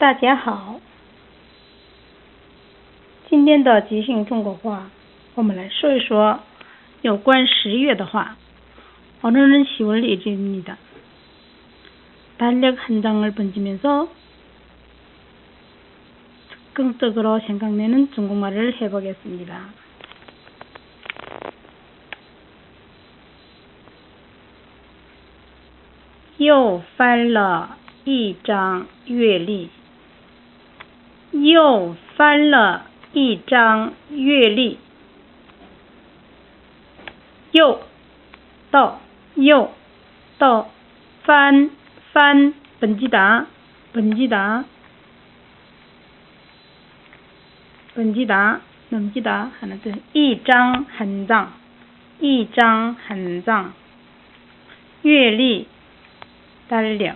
大家好，今天的即兴中国话，我们来说一说有关十月的话。오늘은10월예정입니다 달력한장을번지면서 즉흥적으로 생각나는 중국말을 해보겠습니다. 요翻了一张月历 又翻了一张月历，又到又到翻翻本机达本机达本机达本机达还能对一张很脏一张很脏月历单两。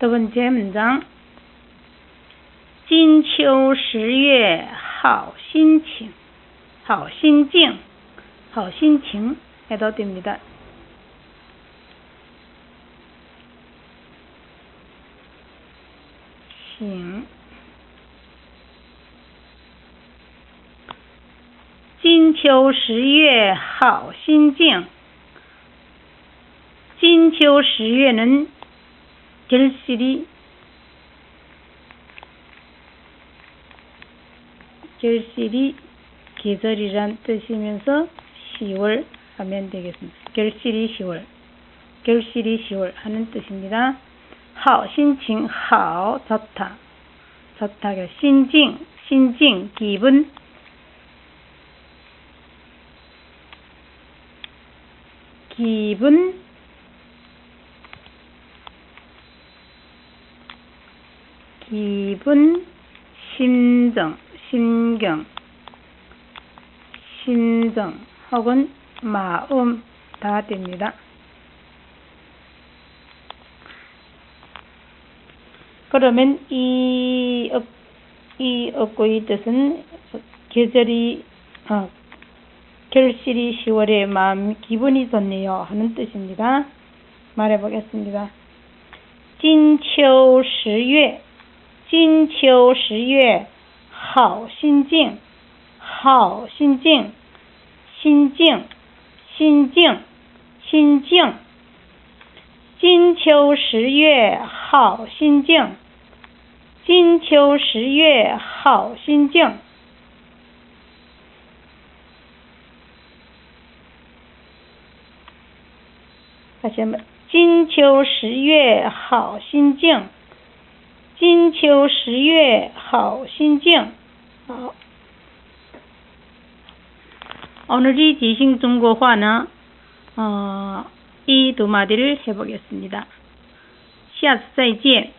두 번째 문장. 金秋十月好心情，好心境，好心情 해도 됩니다. 싱. 金秋十月好心境。金秋十月는 결실이 결실이 계절이란 뜻이면서 10월 하면 되겠습니다. 결실이 10월 결실이 10월 하는 뜻입니다. 好, 신칭, 好, 좋다. 좋다. 신징, 신징, 기분. 기분 기분, 심정, 심경, 심정 혹은 마음 다 됩니다. 그러면 이, 업, 이 업고의 뜻은 계절이 어, 결실이 10월에 마음 기분이 좋네요 하는 뜻입니다. 말해보겠습니다. 金秋十月 金秋十月，好心境，好心境，心境，心境，心境。金秋十月好心境，金秋十月好心境。同学们，金秋十月好心境。金秋十月好心境。好，오늘이지신중국화는어이두마디를해보겠습니다下次再见。